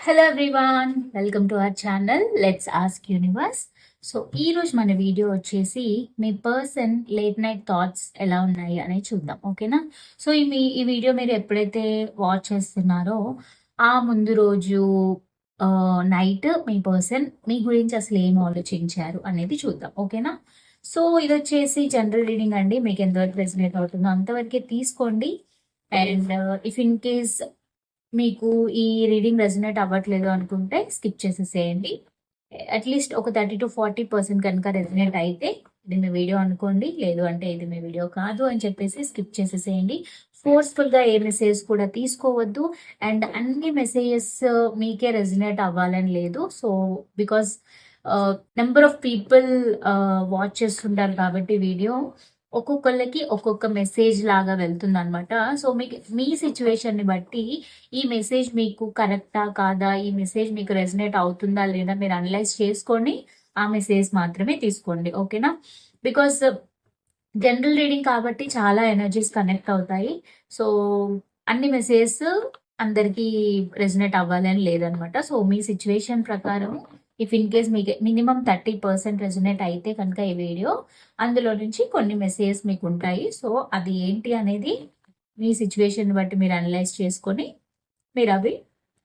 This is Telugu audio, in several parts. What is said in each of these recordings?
Hello everyone welcome to our channel let's ask universe so ఈరోజు మన వీడియో వచ్చేసి మీ పర్సన్ లేట్ నైట్ థాట్స్ ఎలా ఉన్నాయి అనేది చూద్దాం ఓకేనా సో ఈ మీ ఈ వీడియో మీరు ఎప్పుడైతే వాచ్ చేస్తున్నారో ఆ ముందు రోజు నైట్ మీ పర్సన్ మీ గురించి అసలు ఏం ఆలోచించారు అనేది చూద్దాం ఓకేనా సో ఇది వచ్చేసి జనరల్ రీడింగ్ అండి మీకు ఎంతవరకు రెసినేట్ అవుతుందో అంతవరకే తీసుకోండి. అండ్ ఇఫ్ ఇన్ కేస్ మీకు ఈ రీడింగ్ రెజినేట్ అవ్వట్లేదు అనుకుంటే స్కిప్ చేసేసేయండి. అట్లీస్ట్ ఒక థర్టీ టు ఫార్టీ పర్సెంట్ కనుక రెజినేట్ అయితే ఇది మీ వీడియో అనుకోండి లేదు అంటే ఇది మీ వీడియో కాదు అని చెప్పేసి స్కిప్ చేసేసేయండి. ఫోర్స్ఫుల్గా ఏ మెసేజ్ కూడా తీసుకోవద్దు అండ్ అన్ని మెసేజెస్ uh, మీకే రెజినేట్ అవ్వాలని లేదు. So because number of people watch చేస్తుంటారు కాబట్టి వీడియో ఒక్కొక్కళ్ళకి ఒక్కొక్క మెసేజ్ లాగా వెళ్తుంది అనమాట సో మీకు మీ సిచ్యువేషన్ని బట్టి ఈ మెసేజ్ మీకు కరెక్టా కాదా? ఈ మెసేజ్ మీకు రెజనేట్ అవుతుందా లేదా మీరు అనలైజ్ చేసుకొని ఆ మెసేజ్ మాత్రమే తీసుకోండి. ఓకేనా బికాస్ జనరల్ రీడింగ్ కాబట్టి చాలా ఎనర్జీస్ కనెక్ట్ అవుతాయి. సో అన్ని మెసేజ్ అందరికీ రెజనేట్ అవ్వాలని లేదనమాట సో మీ సిచ్యువేషన్ ప్రకారం ఇఫ్ ఇన్ కేస్ మీకు మినిమం థర్టీ పర్సెంట్ రెజునేట్ అయితే కనుక ఈ వీడియో అందులో నుంచి కొన్ని మెసేజెస్ మీకు ఉంటాయి. సో అది ఏంటి అనేది మీ సిచ్యువేషన్ బట్టి మీరు అనలైజ్ చేసుకొని మీరు అవి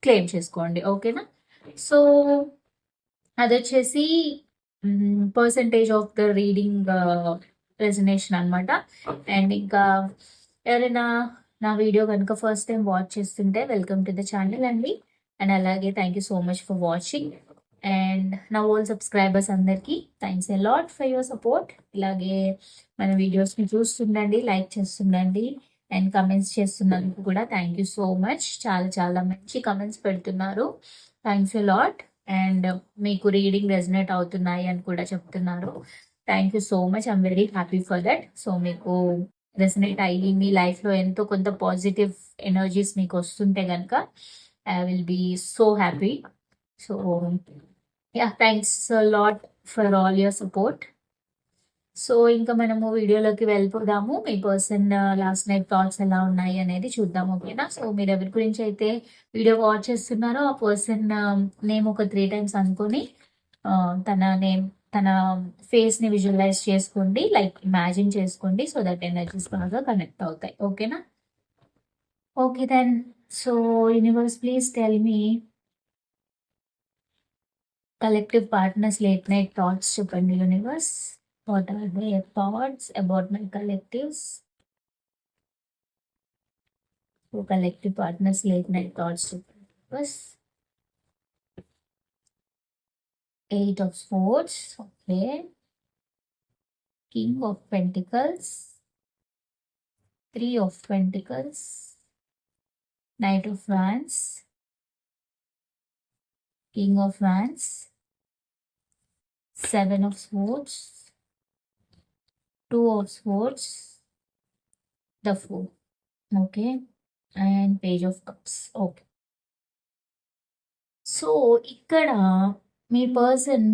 క్లెయిమ్ చేసుకోండి. ఓకేనా సో అది వచ్చేసి percentage of the reading resonation అనమాట అండ్ ఇంకా ఎవరైనా నా వీడియో కనుక ఫస్ట్ టైం వాచ్ చేస్తుంటే వెల్కమ్ టు ద ఛానల్ అండి. అండ్ అలాగే thank you so much for watching and నా ఓల్ సబ్స్క్రైబర్స్ అందరికీ thanks a lot for your support ఇలాగే మన వీడియోస్ని చూస్తుండండి లైక్ చేస్తుండండి అండ్ కమెంట్స్ చేస్తున్నందుకు కూడా థ్యాంక్ యూ సో మచ్ చాలా చాలా మంచి కమెంట్స్ పెడుతున్నారు. థ్యాంక్స్ ఎ లాట్ అండ్ మీకు రీడింగ్ రెజనేట్ అవుతున్నాయి అని కూడా చెప్తున్నారు. Thank you so much I'm very happy for that so మీకు రెసనేట్ అయ్యి మీ లైఫ్లో ఎంతో కొంత పాజిటివ్ ఎనర్జీస్ మీకు వస్తుంటే కనుక I will be so happy so yeah thanks lot for all your support so ఇంకా మనము వీడియోలోకి వెళ్ళిపోదాము. మీ పర్సన్ లాస్ట్ నైట్ థాట్స్ ఎలా ఉన్నాయి అనేది చూద్దాం ఓకేనా? సో మీరు ఎవరి గురించి అయితే వీడియో వాచ్ చేస్తున్నారో ఆ పర్సన్ నేమ్ um, ఒక త్రీ టైమ్స్ అనుకొని uh, తన నేమ్ తన ఫేస్ని విజువలైజ్ చేసుకోండి లైక్ ఇమాజిన్ చేసుకోండి సో దట్ ఎనర్జీస్ బాగా కనెక్ట్ అవుతాయి ఓకేనా? Okay then so universe please tell me collective partners late night thoughts to the Universe. What are their thoughts about my collectives? So collective partners late night thoughts to the Universe. Eight of Swords, okay. King of Pentacles, Three of Pentacles, Knight of Wands, King of Wands, seven of swords two of swords the four okay and page of cups okay. So ఇక్కడ మీ పర్సన్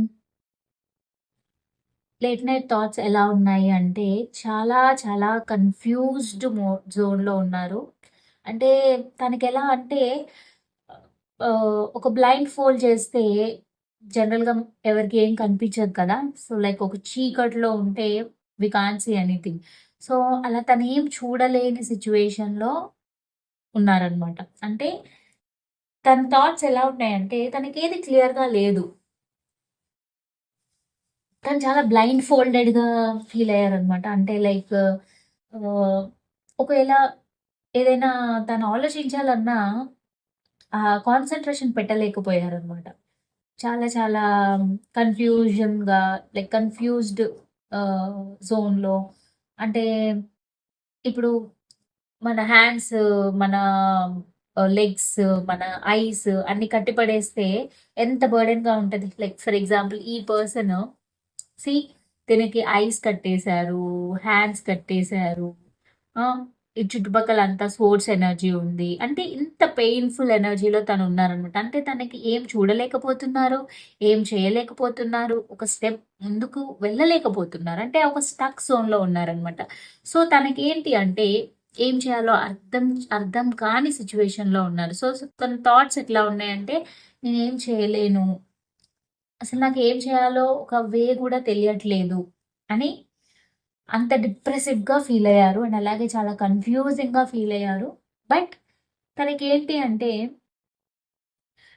లేట్ నైట్ థాట్స్ ఎలా ఉన్నాయి అంటే చాలా చాలా కన్ఫ్యూజ్డ్ మో జోన్లో ఉన్నారు. అంటే తనకి ఎలా అంటే ఒక బ్లైండ్ ఫోల్డ్ చేస్తే జనరల్‌గా ఎవరికి ఏం కనిపించదు కదా! సో, లైక్ ఒక చీకట్లో ఉంటే we can't see anything. So, అలా తను ఏం చూడలేని సిచ్యువేషన్‌లో ఉన్నారనమాట. అంటే తన థాట్స్ ఎలా ఉన్నాయంటే తనకి ఏది క్లియర్‌గా లేదు. తను చాలా బ్లైండ్ ఫోల్డెడ్‌గా ఫీల్ అయ్యారనమాట. అంటే లైక్ ఒకవేళ ఏదైనా తను ఆలోచించాలన్నా కాన్సన్ట్రేషన్ పెట్టలేకపోయారనమాట. చాలా చాలా కన్‌ఫ్యూజన్‌గా లైక్ కన్‌ఫ్యూజ్డ్ జోన్‌లో అంటే ఇప్పుడు మన హ్యాండ్స్, మన లెగ్స్, మన ఐస్ అన్ని కట్టిపడేస్తే ఎంత బర్డెన్‌గా ఉంటుంది లైక్ ఫర్ ఎగ్జాంపుల్ ఈ పర్సన్ సీ తినకి ఐస్ కట్టేశారు, హ్యాండ్స్ కట్టేశారు. ఈ చుట్టుపక్కల అంతా స్పోర్ట్స్ ఎనర్జీ ఉంది. అంటే ఇంత పెయిన్‌ఫుల్ ఎనర్జీలో తను ఉన్నారనమాట. అంటే తనకి ఏం చూడలేకపోతున్నారు, ఏం చేయలేకపోతున్నారు, ఒక స్టెప్ ముందుకు వెళ్ళలేకపోతున్నారు. అంటే ఒక స్టక్ జోన్‌లో ఉన్నారనమాట. సో, తనకేంటి అంటే ఏం చేయాలో అర్థం అర్థం కాని సిచ్యువేషన్‌లో ఉన్నారు. సో, తన థాట్స్ ఎట్లా ఉన్నాయంటే నేనేం చేయలేను. అసలు నాకు ఏం చేయాలో ఒక వే కూడా తెలియట్లేదు అని అంత డిప్రెసివ్‌గా ఫీల్ అయ్యారు. అండ్ అలాగే చాలా కన్‌ఫ్యూజింగ్‌గా ఫీల్ అయ్యారు. బట్ తనకి ఏంటి అంటే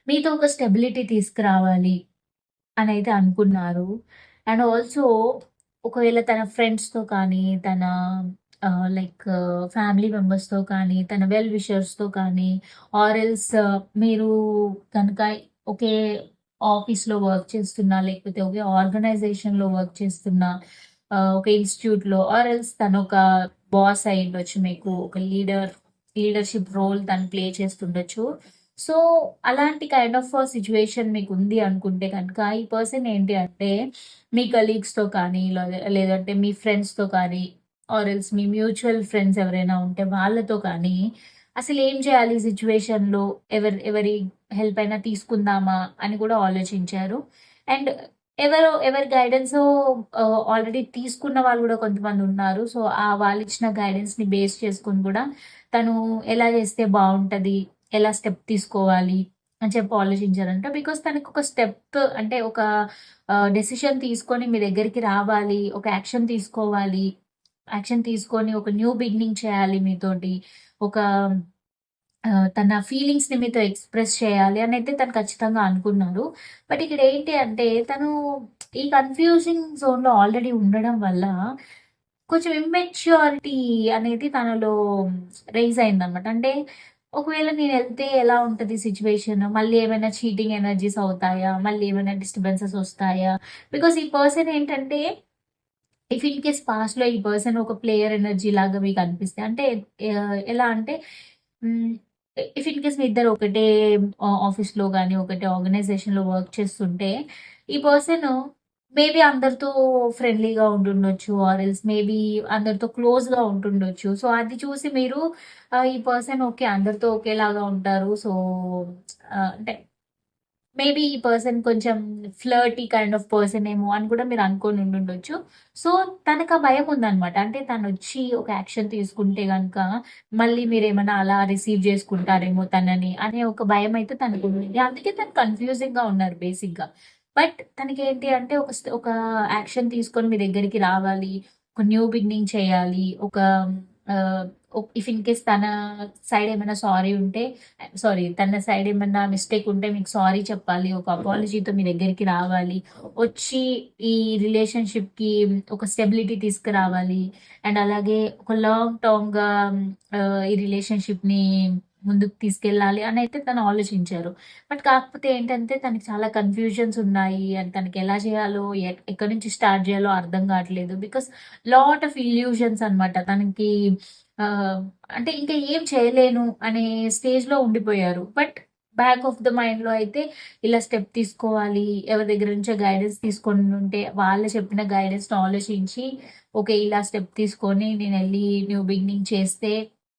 మీతో ఒక స్టెబిలిటీ తీసుకురావాలి అని అయితే అనుకున్నారు. అండ్ ఆల్సో ఒకవేళ తన ఫ్రెండ్స్‌తో కానీ, తన లైక్ ఫ్యామిలీ మెంబర్స్‌తో కానీ, తన వెల్ విషర్స్‌తో కానీ ఆర్ ఎల్స్ మీరు కనుక ఒకే ఆఫీస్‌లో వర్క్ చేస్తున్నా, లేకపోతే ఒకే ఆర్గనైజేషన్‌లో వర్క్ చేస్తున్నా, ఒక ఇన్‌స్టిట్యూట్‌లో ఆర్ ఎల్స్ తను ఒక బాస్ అయ్యుండొచ్చు మీకు. ఒక లీడర్ లీడర్‌షిప్ రోల్ తను ప్లే చేస్తుండొచ్చు. సో, అలాంటి కైండ్ ఆఫ్ సిచ్యువేషన్ మీకు ఉంది అనుకుంటే కనుక ఈ పర్సన్ ఏంటి అంటే మీ కలీగ్స్‌తో కానీ, లేదంటే మీ ఫ్రెండ్స్‌తో కానీ, ఆర్ ఎల్స్ మీ మ్యూచువల్ ఫ్రెండ్స్ ఎవరైనా ఉంటే వాళ్ళతో కానీ, అసలు ఏం చేయాలి సిచ్యువేషన్లో ఎవరి ఎవరి హెల్ప్ అయినా తీసుకుందామా అని కూడా ఆలోచించారు. అండ్ ఎవరో ఎవరి గైడెన్స్ ఆల్రెడీ తీసుకున్న వాళ్ళు కూడా కొంతమంది ఉన్నారు సో, ఆ వాళ్ళు ఇచ్చిన గైడెన్స్‌ని బేస్ చేసుకొని కూడా తను ఎలా చేస్తే బాగుంటుంది ఎలా స్టెప్ తీసుకోవాలి? అని చెప్పి ఆలోచించారంట. బికాస్ తనకు ఒక స్టెప్ అంటే ఒక డెసిషన్ తీసుకొని మీ దగ్గరికి రావాలి. ఒక యాక్షన్ తీసుకోవాలి. యాక్షన్ తీసుకొని ఒక న్యూ బిగినింగ్ చేయాలి మీతోటి. ఒక తన ఫీలింగ్స్‌ని మీతో ఎక్స్‌ప్రెస్ చేయాలి అని అయితే తను ఖచ్చితంగా అనుకున్నాడు బట్ ఇక్కడ ఏంటి అంటే తను ఈ కన్‌ఫ్యూజింగ్ జోన్‌లో ఆల్రెడీ ఉండడం వల్ల కొంచెం ఇమ్మెచ్యూరిటీ అనేది తనలో రైజ్ అయిందనమాట. అంటే ఒకవేళ నేను వెళ్తే ఎలా ఉంటుంది సిచ్యువేషన్ మళ్ళీ ఏమైనా చీటింగ్ ఎనర్జీస్ అవుతాయా? మళ్ళీ ఏమైనా డిస్టర్బెన్సెస్ వస్తాయా? బికాస్ ఈ పర్సన్ ఏంటంటే ఇఫ్ ఇన్ కేస్ పాస్ట్‌లో ఈ పర్సన్ ఒక ప్లేయర్ ఎనర్జీ లాగా మీకు అనిపిస్తే అంటే ఎలా అంటే ఇఫ్ ఇన్ కేస్ మీ ఇద్దరు ఒకటే ఆఫీస్‌లో కానీ ఒకటే ఆర్గనైజేషన్‌లో వర్క్ చేస్తుంటే, ఈ పర్సన్ మేబీ అందరితో ఫ్రెండ్లీగా ఉంటుండొచ్చు. ఆర్ ఎల్స్ మేబీ అందరితో క్లోజ్‌గా ఉంటుండొచ్చు. సో, అది చూసి మీరు ఈ పర్సన్ ఓకే. అందరితో ఒకేలాగా ఉంటారు. సో, అంటే మేబీ ఈ పర్సన్ కొంచెం ఫ్లర్టీ కైండ్ ఆఫ్ పర్సన్ ఏమో అని కూడా మీరు అనుకొని ఉండుండొచ్చు. సో, తనకా భయం ఉందనమాట. అంటే తనొచ్చి ఒక యాక్షన్ తీసుకుంటే కనుక మళ్ళీ మీరేమన్నా అలా రిసీవ్ చేసుకుంటారేమో తనని అనే ఒక భయం అయితే తనకు తనకుంది. అందుకే తను కన్‌ఫ్యూజింగ్‌గా ఉన్నారు బేసిక్‌గా. బట్ తనకి ఏంటి అంటే ఒక ఒక యాక్షన్ తీసుకొని మీ దగ్గరికి రావాలి. ఒక న్యూ బిగినింగ్ చేయాలి. ఒక ఇఫ్ ఇన్ కేస్ తన సైడ్ ఏమైనా సారీ ఉంటే సారీ తన సైడ్ ఏమన్నా మిస్టేక్ ఉంటే మీకు సారీ చెప్పాలి. ఒక అపాలజీతో మీ దగ్గరికి రావాలి. వచ్చి ఈ రిలేషన్‌షిప్‌కి ఒక స్టెబిలిటీ తీసుకురావాలి. అండ్ అలాగే ఒక లాంగ్ టర్మ్‌గా ఈ రిలేషన్‌షిప్‌ని ముందుకు తీసుకెళ్ళాలి అనైతే తను ఆలోచించారు. బట్ కాకపోతే ఏంటంటే తనకి చాలా కన్‌ఫ్యూజన్స్ ఉన్నాయి. అండ్ తనకి ఎలా చేయాలో, ఎక్కడి నుంచి స్టార్ట్ చేయాలో అర్థం కావట్లేదు. బికాజ్ లాట్ ఆఫ్ ఇల్యూషన్స్ అనమాట. తనకి అంటే ఇంకా ఏం చేయలేను అనే స్టేజ్‌లో ఉండిపోయారు. బట్ బ్యాక్ ఆఫ్ ద మైండ్‌లో అయితే ఇలా స్టెప్ తీసుకోవాలి. ఎవరి దగ్గర నుంచో గైడెన్స్ తీసుకొని ఉంటే వాళ్ళు చెప్పిన గైడెన్స్‌ని ఆలోచించి ఓకే. ఇలా స్టెప్ తీసుకొని నేను వెళ్ళి న్యూ బిగినింగ్ చేస్తే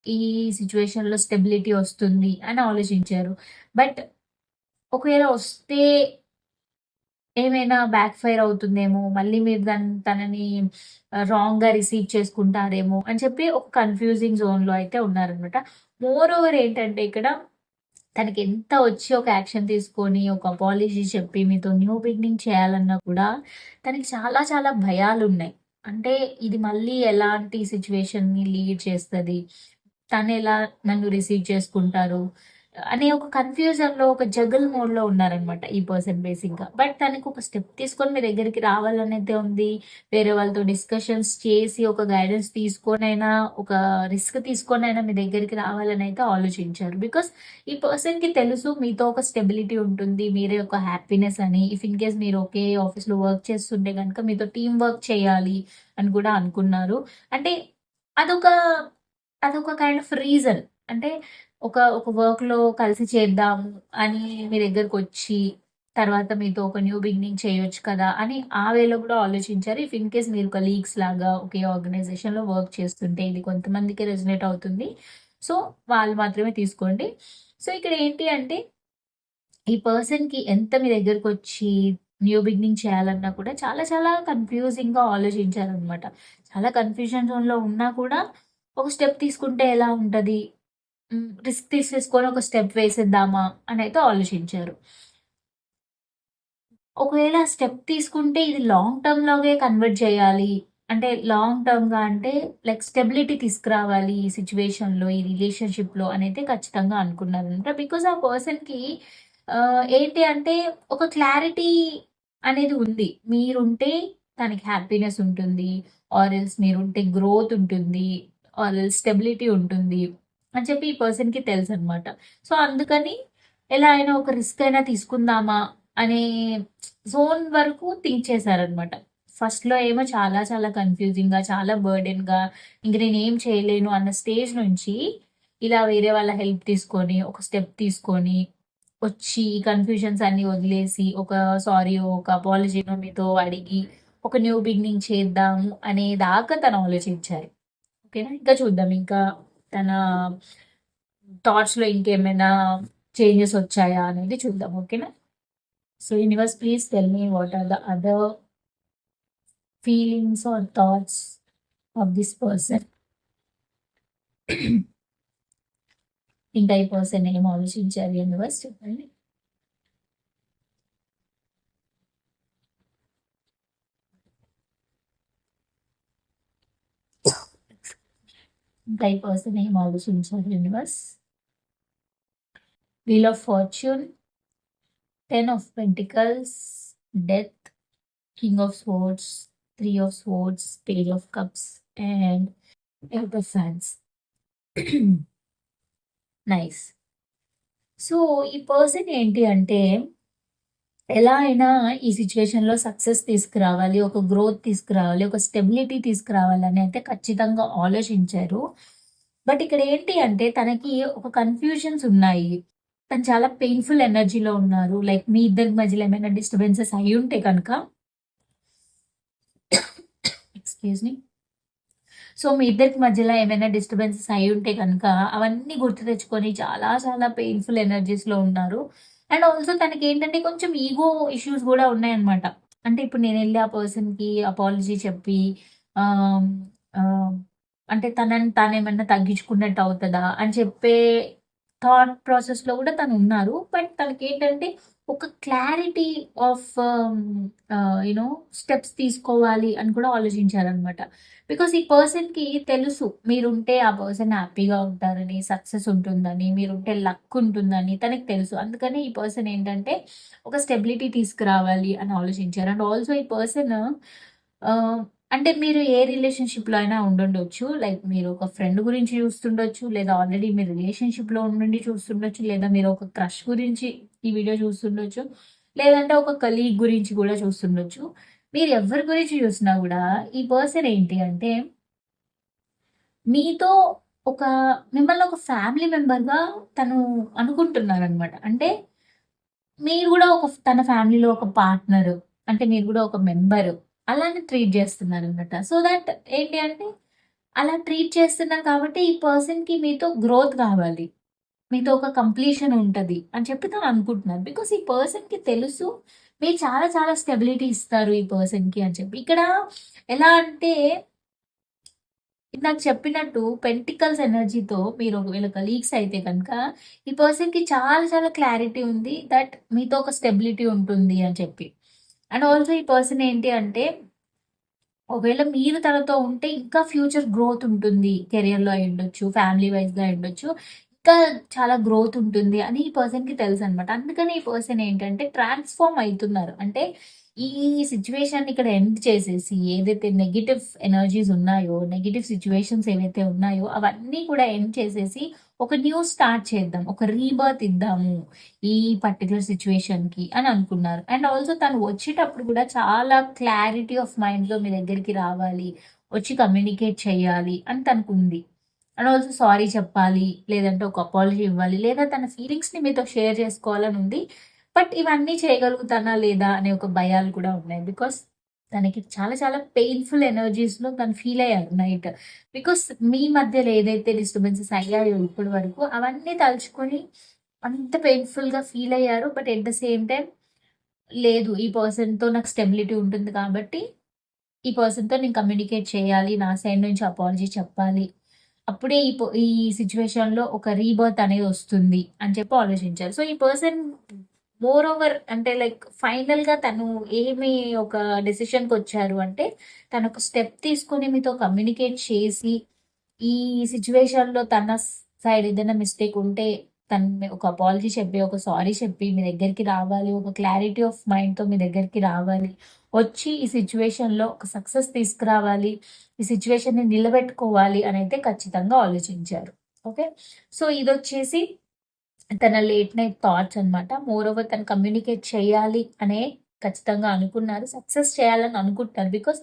ఈ సిచ్యువేషన్లో స్టెబిలిటీ వస్తుంది అని ఆలోచించారు. బట్ ఒకవేళ వస్తే ఏమైనా బ్యాక్ ఫైర్ అవుతుందేమో! మళ్ళీ మీరు దాన్ తనని రాంగ్‌గా రిసీవ్ చేసుకుంటారేమో అని చెప్పి ఒక కన్‌ఫ్యూజింగ్ జోన్‌లో అయితే ఉన్నారనమాట. మోర్ ఓవర్ ఏంటంటే ఇక్కడ తనకి ఎంత వచ్చి ఒక యాక్షన్ తీసుకొని, ఒక పాలసీ చెప్పి మీతో న్యూ బిగినింగ్ చేయాలన్నా కూడా తనకి చాలా చాలా భయాలు ఉన్నాయి అంటే ఇది మళ్ళీ ఎలాంటి సిట్యుయేషన్‌ని లీడ్ చేస్తుంది తను ఎలా నన్ను రిసీవ్ చేసుకుంటారు? అనే ఒక కన్‌ఫ్యూజన్‌లో ఒక జగల్ మోడ్‌లో ఉన్నారనమాట ఈ పర్సన్ బేసిక్‌గా. బట్ తనకు ఒక స్టెప్ తీసుకొని మీ దగ్గరికి రావాలనైతే ఉంది. వేరే వాళ్ళతో డిస్కషన్స్ చేసి ఒక గైడెన్స్ తీసుకొనైనా, ఒక రిస్క్ తీసుకొనైనా మీ దగ్గరికి రావాలని అయితే ఆలోచించారు. బికాస్ ఈ పర్సన్‌కి తెలుసు మీతో ఒక స్టెబిలిటీ ఉంటుంది. మీరే ఒక హ్యాపీనెస్ అని. ఇఫ్ ఇన్ కేస్ మీరు ఒకే ఆఫీస్‌లో వర్క్ చేస్తుంటే కనుక మీతో టీం వర్క్ చేయాలి అని కూడా అనుకున్నారు. అంటే అదొక అదొక కైండ్ ఆఫ్ రీజన్. అంటే ఒక ఒక వర్క్‌లో కలిసి చేద్దాము అని మీ దగ్గరకొచ్చి, తర్వాత మీతో ఒక న్యూ బిగినింగ్ చేయొచ్చు కదా! అని ఆ వేలో కూడా ఆలోచించారు. ఇఫ్ ఇన్ కేస్ మీరు కలీగ్స్ లాగా ఒకే ఆర్గనైజేషన్‌లో వర్క్ చేస్తుంటే ఇది కొంతమందికి రెజినేట్ అవుతుంది. సో, వాళ్ళు మాత్రమే తీసుకోండి. సో, ఇక్కడ ఏంటి అంటే ఈ పర్సన్‌కి ఎంత మీ దగ్గరకొచ్చి న్యూ బిగినింగ్ చేయాలన్నా కూడా చాలా చాలా కన్‌ఫ్యూజింగ్‌గా ఆలోచించారనమాట. చాలా కన్‌ఫ్యూజన్ జోన్‌లో ఉన్నా కూడా ఒక స్టెప్ తీసుకుంటే ఎలా ఉంటది? రిస్క్ తీసేసుకొని ఒక స్టెప్ వేసేద్దామా అని అయితే ఆలోచించారు. ఒకవేళ స్టెప్ తీసుకుంటే ఇది లాంగ్ టర్మ్‌లోగే కన్వర్ట్ చేయాలి. అంటే లాంగ్ టర్మ్‌గా అంటే లైక్ స్టెబిలిటీ తీసుకురావాలి ఈ సిచ్యువేషన్లో ఈ రిలేషన్‌షిప్‌లో అనైతే ఖచ్చితంగా అనుకున్నారనమాట. బికాజ్ ఆ పర్సన్‌కి ఏంటి అంటే ఒక క్లారిటీ అనేది ఉంది. మీరుంటే తనకి హ్యాపీనెస్ ఉంటుంది. ఆర్ ఎల్స్ మీరుంటే గ్రోత్ ఉంటుంది. ఆర్ ఎల్స్ స్టెబిలిటీ ఉంటుంది. అని చెప్పి ఈ పర్సన్‌కి తెలుసు అనమాట సో, అందుకని ఎలా అయినా ఒక రిస్క్ అయినా తీసుకుందామా అనే జోన్ వరకు థింక్ చేశారనమాట. ఫస్ట్‌లో ఏమో చాలా చాలా కన్‌ఫ్యూజింగ్‌గా, చాలా బర్డెన్‌గా ఇంక నేను ఏం చేయలేను అన్న స్టేజ్ నుంచి ఇలా వేరే వాళ్ళ హెల్ప్ తీసుకొని, ఒక స్టెప్ తీసుకొని, వచ్చి కన్‌ఫ్యూజన్స్ అన్నీ వదిలేసి, ఒక సారీ ఒక అపాలజీనో మీతో అడిగి, ఒక న్యూ బిగినింగ్ చేద్దాము అనే దాకా తను ఆలోచించారు. ఓకేనా? ఇంకా చూద్దాం ఇంకా తన థాట్స్‌లో ఇంకేమైనా చేంజెస్ వచ్చాయా అనేది చూద్దాం. ఓకేనా? So, universe please tell me what are the other feelings or thoughts of this person. ఇంకా ఈ పర్సన్ ఏం ఆలోచించారు యూనివర్స్ చెప్పండి. ఇంకా ఈ పర్సన్ ఏం ఆలోచించారు universe. Wheel of fortune, ten of pentacles, death, king of swords, three of swords, page of cups and eight fans. Nice. So, ఈ పర్సన్ ఏంటి అంటే ఎలా అయినా ఈ సిచ్యువేషన్లో సక్సెస్ తీసుకురావాలి, ఒక గ్రోత్ తీసుకురావాలి, ఒక స్టెబిలిటీ తీసుకురావాలని అయితే ఖచ్చితంగా ఆలోచించారు. బట్ ఇక్కడ ఏంటి అంటే తనకి ఒక కన్‌ఫ్యూజన్స్ ఉన్నాయి. తను చాలా పెయిన్‌ఫుల్ ఎనర్జీలో ఉన్నారు. లైక్ మీ ఇద్దరి మధ్యలో ఏమైనా డిస్టర్బెన్సెస్ అయ్యుంటే కనుక ఎక్స్‌క్యూజ్ మీ. సో, మీ ఇద్దరికి మధ్యలో ఏమైనా డిస్టర్బెన్సెస్ అయ్యుంటే కనుక అవన్నీ గుర్తు తెచ్చుకొని చాలా చాలా పెయిన్‌ఫుల్ ఎనర్జీస్‌లో ఉన్నారు. అండ్ ఆల్సో తనకి ఏంటంటే కొంచెం ఈగో ఇష్యూస్ కూడా ఉన్నాయన్నమాట. అంటే ఇప్పుడు నేను వెళ్ళి ఆ పర్సన్‌కి అపాలజీ చెప్పి అంటే తనని తానేమన్నా తగ్గించుకున్నట్టు అవుతుందా అని చెప్పే థాట్ ప్రాసెస్‌లో కూడా తను ఉన్నారు బట్ తనకి ఏంటంటే ఒక క్లారిటీ ఆఫ్ యునో స్టెప్స్ తీసుకోవాలి అని కూడా ఆలోచించారనమాట. బికాస్ ఈ పర్సన్‌కి తెలుసు మీరుంటే ఆ పర్సన్ హ్యాపీగా ఉంటారని, సక్సెస్ ఉంటుందని, మీరుంటే లక్ ఉంటుందని తనకి తెలుసు. అందుకని ఈ పర్సన్ ఏంటంటే ఒక స్టెబిలిటీ తీసుకురావాలి అని ఆలోచించారు. అండ్ ఆల్సో ఈ పర్సన్ అంటే మీరు ఏ రిలేషన్‌షిప్‌లో అయినా ఉండుండొచ్చు. లైక్ మీరు ఒక ఫ్రెండ్ గురించి చూస్తుండొచ్చు. లేదా ఆల్రెడీ మీరు రిలేషన్‌షిప్‌లో ఉండి చూస్తుండొచ్చు. లేదా మీరు ఒక క్రష్ గురించి ఈ వీడియో చూస్తుండొచ్చు. లేదంటే ఒక కలీగ్ గురించి కూడా చూస్తుండొచ్చు. మీరు ఎవరి గురించి చూసినా కూడా ఈ పర్సన్ ఏంటి అంటే మీతో ఒక మిమ్మల్ని ఒక ఫ్యామిలీ మెంబర్‌గా తను అనుకుంటున్నారనమాట. అంటే మీరు కూడా ఒక తన ఫ్యామిలీలో ఒక పార్ట్నర్. అంటే మీరు కూడా ఒక మెంబరు అలానే ట్రీట్ చేస్తున్నారు అనమాట సో దట్ ఏంటి అంటే అలా ట్రీట్ చేస్తున్నారు కాబట్టి ఈ పర్సన్‌కి మీతో గ్రోత్ కావాలి. మీతో ఒక కంప్లీషన్ ఉంటుంది అని చెప్పి తను అనుకుంటున్నారు. బికాస్ ఈ పర్సన్‌కి తెలుసు మీరు చాలా చాలా స్టెబిలిటీ ఇస్తారు ఈ పర్సన్‌కి అని చెప్పి. ఇక్కడ ఎలా అంటే నాకు చెప్పినట్టు పెంటికల్స్ ఎనర్జీతో మీరు ఒకవేళ కలీగ్స్ అయితే కనుక ఈ పర్సన్‌కి చాలా చాలా క్లారిటీ ఉంది దట్ మీతో ఒక స్టెబిలిటీ ఉంటుంది అని చెప్పి. అండ్ ఆల్సో ఈ పర్సన్ ఏంటి అంటే ఒకవేళ మీరు తనతో ఉంటే ఇంకా ఫ్యూచర్ గ్రోత్ ఉంటుంది. కెరియర్‌లో అయ్యుండొచ్చు, ఫ్యామిలీ వైస్‌గా అయ్యుండొచ్చు. ఇంకా చాలా గ్రోత్ ఉంటుంది అని ఈ పర్సన్‌కి తెలుసు అనమాట అందుకని ఈ పర్సన్ ఏంటంటే ట్రాన్స్‌ఫార్మ్ అవుతున్నారు అంటే ఈ సిచ్యువేషన్ ఇక్కడ ఎండ్ చేసేసి ఏదైతే నెగిటివ్ ఎనర్జీస్ ఉన్నాయో, నెగిటివ్ సిచ్యువేషన్స్ ఏవైతే ఉన్నాయో అవన్నీ కూడా ఎండ్ చేసేసి ఒక న్యూ స్టార్ట్ చేద్దాం. ఒక రీబర్త్ ఇద్దాము ఈ పర్టికులర్ సిచ్యువేషన్కి అని అనుకున్నారు. అండ్ ఆల్సో తను వచ్చేటప్పుడు కూడా చాలా క్లారిటీ ఆఫ్ మైండ్‌లో మీ దగ్గరికి రావాలి. వచ్చి కమ్యూనికేట్ చేయాలి అని తనకుంది. అండ్ ఆల్సో సారీ చెప్పాలి. లేదంటే ఒక అపాలజీ ఇవ్వాలి. లేదా తన ఫీలింగ్స్‌ని మీతో షేర్ చేసుకోవాలని ఉంది. బట్ ఇవన్నీ చేయగలుగుతానా లేదా అనే ఒక భయాలు కూడా ఉన్నాయి. బికాస్ తనకి చాలా చాలా పెయిన్‌ఫుల్ ఎనర్జీస్‌లో తను ఫీల్ అయ్యారు నైట్. బికాస్ మీ మధ్యలో ఏదైతే డిస్టర్బెన్సెస్ అయ్యాయో ఇప్పటి వరకు అవన్నీ తలుచుకొని అంత పెయిన్‌ఫుల్‌గా ఫీల్ అయ్యారు. But at the same time లేదు ఈ పర్సన్‌తో నాకు స్టెబిలిటీ ఉంటుంది కాబట్టి ఈ పర్సన్‌తో నేను కమ్యూనికేట్ చేయాలి. నా సైడ్ నుంచి అపాలజీ చెప్పాలి. అప్పుడే ఈ ఈ సిచ్యువేషన్లో ఒక రీబర్త్ అనేది వస్తుంది అని చెప్పి ఆలోచించారు. సో ఈ పర్సన్ మోర్ ఓవర్ అంటే లైక్ ఫైనల్గా తను ఏమి ఒక డెసిషన్కి వచ్చారు అంటే తను ఒక స్టెప్ తీసుకొని మీతో కమ్యూనికేట్ చేసి ఈ సిచ్యువేషన్లో తన సైడ్ ఏదైనా మిస్టేక్ ఉంటే తను ఒక అపాలజీ చెప్పి ఒక సారీ చెప్పి మీ దగ్గరికి రావాలి ఒక క్లారిటీ ఆఫ్ మైండ్తో మీ దగ్గరికి రావాలి. వచ్చి ఈ సిచ్యువేషన్లో ఒక సక్సెస్ తీసుకురావాలి ఈ సిచ్యువేషన్ని నిలబెట్టుకోవాలి అని అయితే ఖచ్చితంగా ఆలోచించారు. ఓకే సో ఇది వచ్చేసి తన లేట్ నైట్ థాట్స్ అనమాట మోర్ ఓవర్ తను కమ్యూనికేట్ చేయాలి అనే ఖచ్చితంగా అనుకున్నారు. సక్సెస్ చేయాలని అనుకుంటున్నారు. బికాస్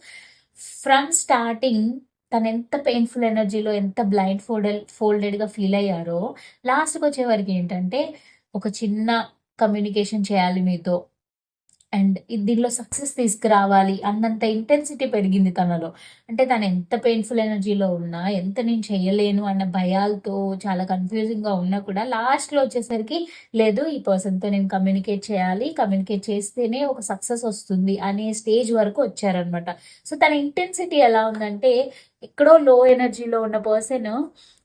ఫ్రమ్ స్టార్టింగ్ తను ఎంత పెయిన్ఫుల్ ఎనర్జీలో ఎంత బ్లైండ్ ఫోల్డెడ్ ఫోల్డెడ్గా ఫీల్ అయ్యారో లాస్ట్కి వచ్చే వరకు ఏంటంటే ఒక చిన్న కమ్యూనికేషన్ చేయాలి మీతో. అండ్ దీనిలో సక్సెస్ తీసుకురావాలి అన్నంత ఇంటెన్సిటీ పెరిగింది తనలో. అంటే తను ఎంత పెయిన్ఫుల్ ఎనర్జీలో ఉన్నా ఎంత నేను చేయలేను అన్న భయాలతో చాలా కన్ఫ్యూజింగ్గా ఉన్నా కూడా లాస్ట్లో వచ్చేసరికి లేదు ఈ పర్సన్తో నేను కమ్యూనికేట్ చేయాలి కమ్యూనికేట్ చేస్తేనే ఒక సక్సెస్ వస్తుంది అనే స్టేజ్ వరకు వచ్చారనమాట సో తన ఇంటెన్సిటీ ఎలా ఉందంటే ఎక్కడో లో ఎనర్జీలో ఉన్న పర్సన్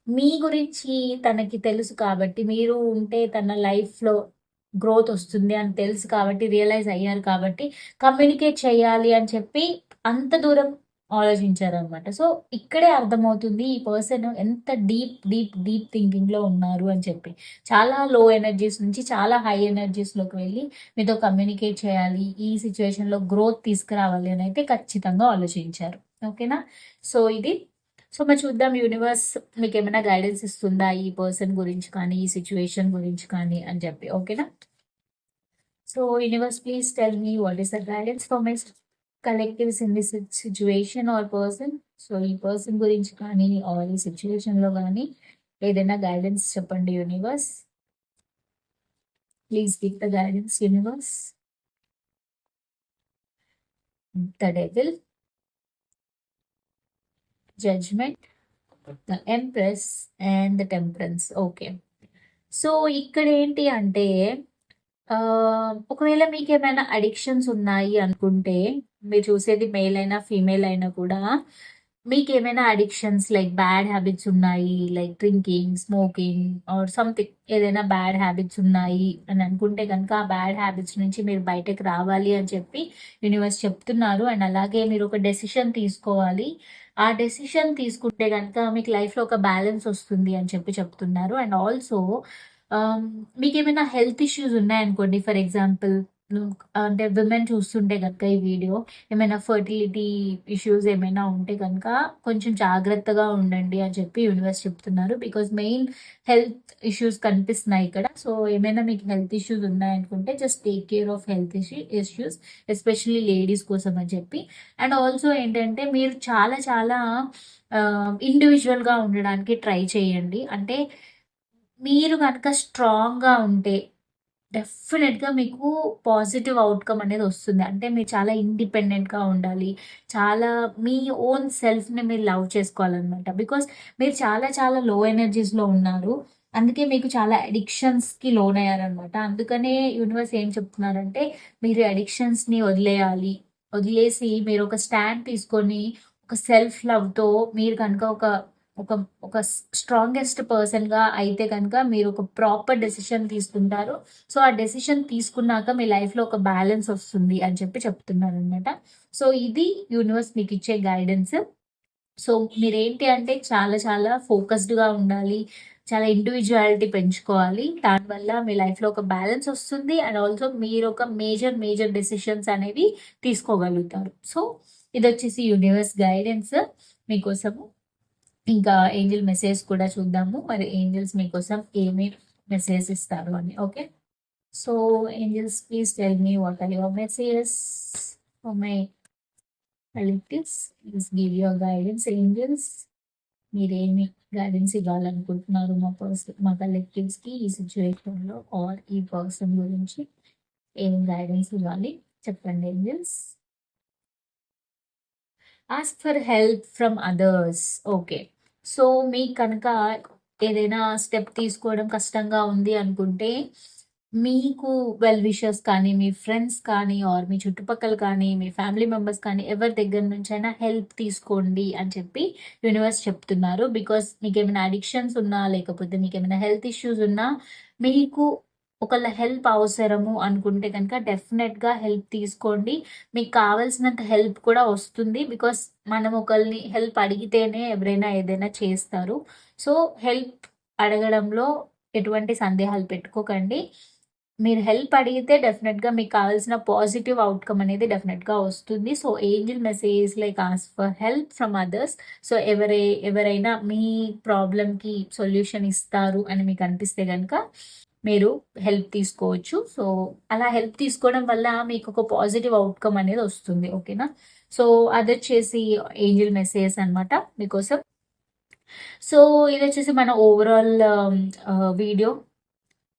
మీ గురించి తనకి తెలుసు కాబట్టి మీరు ఉంటే తన లైఫ్లో గ్రోత్ వస్తుంది అని తెలుసు కాబట్టి రియలైజ్ అయ్యారు కాబట్టి కమ్యూనికేట్ చేయాలి అని చెప్పి అంత దూరం ఆలోచించారనమాట సో ఇక్కడే అర్థమవుతుంది ఈ పర్సన్ ఎంత డీప్ డీప్ డీప్ థింకింగ్లో ఉన్నారు అని చెప్పి. చాలా లో ఎనర్జీస్ నుంచి చాలా హై ఎనర్జీస్లోకి వెళ్ళి మీతో కమ్యూనికేట్ చేయాలి ఈ సిచ్యువేషన్లో గ్రోత్ తీసుకురావాలి అని అయితే ఖచ్చితంగా ఆలోచించారు. ఓకేనా సో ఇది సో మరి చూద్దాం యూనివర్స్ మీకు ఏమైనా గైడెన్స్ ఇస్తుందా? ఈ పర్సన్ గురించి కానీ ఈ సిచ్యువేషన్ గురించి కానీ అని చెప్పి. ఓకేనా so universe please tell me what is the guidance for my collectives in this situation or person so ఈ పర్సన్ గురించి కానీ ఆర్ ఈ సిచ్యువేషన్లో కానీ ఏదైనా గైడెన్స్ చెప్పండి universe please give the guidance universe the devil judgement the empress and the temperance okay so ఇక్కడ ఏంటి అంటే ఒకవేళ మీకు ఏమైనా అడిక్షన్స్ ఉన్నాయి అనుకుంటే మీరు చూసేది మేల్ అయినా ఫీమేల్ అయినా కూడా మీకు ఏమైనా అడిక్షన్స్ లైక్ బ్యాడ్ హ్యాబిట్స్ ఉన్నాయి like drinking smoking or something ఏదైనా బ్యాడ్ హ్యాబిట్స్ ఉన్నాయి అని అనుకుంటే కనుక ఆ బ్యాడ్ హ్యాబిట్స్ నుంచి మీరు బయటకు రావాలి అని చెప్పి యూనివర్స్ చెప్తున్నారు. అండ్ అలాగే మీరు ఒక డెసిషన్ తీసుకోవాలి. ఆ డెసిషన్ తీసుకుంటే కనుక మీకు లైఫ్లో ఒక బ్యాలెన్స్ వస్తుంది అని చెప్పి చెప్తున్నారు. అండ్ ఆల్సో um, మీకు ఏమైనా హెల్త్ ఇష్యూస్ ఉన్నాయనుకోండి ఫర్ ఎగ్జాంపుల్ అంటే విమెన్ చూస్తుంటే కనుక ఈ వీడియో ఏమైనా ఫర్టిలిటీ ఇష్యూస్ ఏమైనా ఉంటే కనుక కొంచెం జాగ్రత్తగా ఉండండి అని చెప్పి యూనివర్స్ చెప్తున్నారు. బికాజ్ మెయిన్ హెల్త్ ఇష్యూస్ కనిపిస్తున్నాయి ఇక్కడ. సో ఏమైనా మీకు health issues ఉన్నాయనుకుంటే just take care of health issue issues especially ladies కోసం అని చెప్పి. అండ్ ఆల్సో ఏంటంటే మీరు చాలా చాలా ఇండివిజువల్గా ఉండడానికి ట్రై చేయండి. అంటే మీరు కనుక స్ట్రాంగ్గా ఉంటే డెఫినెట్గా మీకు పాజిటివ్ అవుట్కమ్ అనేది వస్తుంది. అంటే మీరు చాలా ఇండిపెండెంట్గా ఉండాలి. చాలా మీ ఓన్ సెల్ఫ్ని మీరు లవ్ చేసుకోవాలన్నమాట. బికాస్ మీరు చాలా చాలా లో ఎనర్జీస్లో ఉన్నారు. అందుకే మీకు చాలా అడిక్షన్స్కి లోన్ అయ్యారనమాట అందుకనే యూనివర్స్ ఏం చెప్తున్నారంటే మీరు అడిక్షన్స్ని వదిలేయాలి. వదిలేసి మీరు ఒక స్టాండ్ తీసుకొని ఒక సెల్ఫ్ లవ్తో మీరు కనుక ఒక ఒక ఒక స్ట్రాంగెస్ట్ పర్సన్గా అయితే కనుక మీరు ఒక ప్రాపర్ డెసిషన్ తీసుకుంటారు. సో ఆ డెసిషన్ తీసుకున్నాక మీ లైఫ్లో ఒక బ్యాలెన్స్ వస్తుంది అని చెప్పి చెప్తున్నారు అనమాట సో ఇది యూనివర్స్ మీకు ఇచ్చే గైడెన్స్ సో మీరేంటి అంటే చాలా చాలా ఫోకస్డ్గా ఉండాలి. చాలా ఇండివిజువాలిటీ పెంచుకోవాలి. దానివల్ల మీ లైఫ్లో ఒక బ్యాలెన్స్ వస్తుంది అండ్ ఆల్సో మీరు ఒక మేజర్ మేజర్ డెసిషన్స్ అనేవి తీసుకోగలుగుతారు. సో ఇది వచ్చేసి యూనివర్స్ గైడెన్స్ మీకోసము. ఇంకా ఏంజిల్ మెసేజ్ కూడా చూద్దాము. మరి ఏంజిల్స్ మీకోసం ఏమి మెసేజ్ ఇస్తారు అని okay? So angels please tell me what are your messages for my collectives please give your guidance. Angels మీరేమి గైడెన్స్ ఇవ్వాలనుకుంటున్నారు మా పర్సన్ మా కలెక్టివ్స్కి ఈ సిచ్యువేషన్లో ఆర్ ఈ పర్సన్ గురించి ఏం గైడెన్స్ ఇవ్వాలి? చెప్పండి angels. Ask for help from others okay. So మీకు కనుక ఏదైనా స్టెప్ తీసుకోవడం కష్టంగా ఉంది అనుకుంటే మీకు వెల్ విషర్స్ కానీ మీ ఫ్రెండ్స్ కానీ ఆర్ మీ చుట్టుపక్కల కానీ మీ ఫ్యామిలీ మెంబర్స్ కానీ ఎవరి దగ్గర నుంచి అయినా హెల్ప్ తీసుకోండి అని చెప్పి యూనివర్స్ చెప్తున్నారు. బికాస్ మీకు ఏమైనా అడిక్షన్స్ ఉన్నా లేకపోతే మీకు ఏమైనా హెల్త్ ఇష్యూస్ ఉన్నా మీకు ఒకళ్ళ హెల్ప్ అవసరము అనుకుంటే కనుక డెఫినెట్గా హెల్ప్ తీసుకోండి. మీకు కావాల్సినంత హెల్ప్ కూడా వస్తుంది బికాస్ మనం ఒకరిని హెల్ప్ అడిగితేనే ఎవరైనా ఏదైనా చేస్తారు. సో హెల్ప్ అడగడంలో ఎటువంటి సందేహాలు పెట్టుకోకండి. మీరు హెల్ప్ అడిగితే డెఫినెట్గా మీకు కావాల్సిన పాజిటివ్ అవుట్కమ్ అనేది డెఫినెట్గా వస్తుంది. So angel message like ask for help from others. So ఎవరై ఎవరైనా మీ ప్రాబ్లమ్కి సొల్యూషన్ ఇస్తారు అని మీకు అనిపిస్తే కనుక మీరు హెల్ప్ తీసుకోవచ్చు. సో అలా హెల్ప్ తీసుకోవడం వల్ల మీకు ఒక పాజిటివ్ అవుట్కమ్ అనేది వస్తుంది. ఓకేనా సో అది వచ్చేసి ఏంజిల్ మెసేజ్ అనమాట మీకోసం. సో ఇది వచ్చేసి మన overall video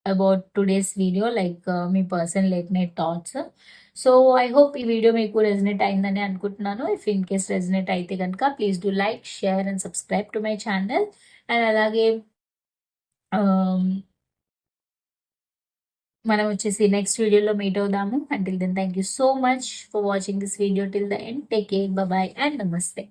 about today's video like me person late night thoughts so I hope ఈ వీడియో మీకు రెజినేట్ అయిందని అనుకుంటున్నాను. ఇఫ్ ఇన్ కేస్ రెజినేట్ అయితే కనుక please do like share and subscribe to my channel and అలాగే um, మనం వచ్చేసి నెక్స్ట్ వీడియోలో మీట్ అవుదాము. Until then thank you so much for watching this video till the end take care bye and నమస్తే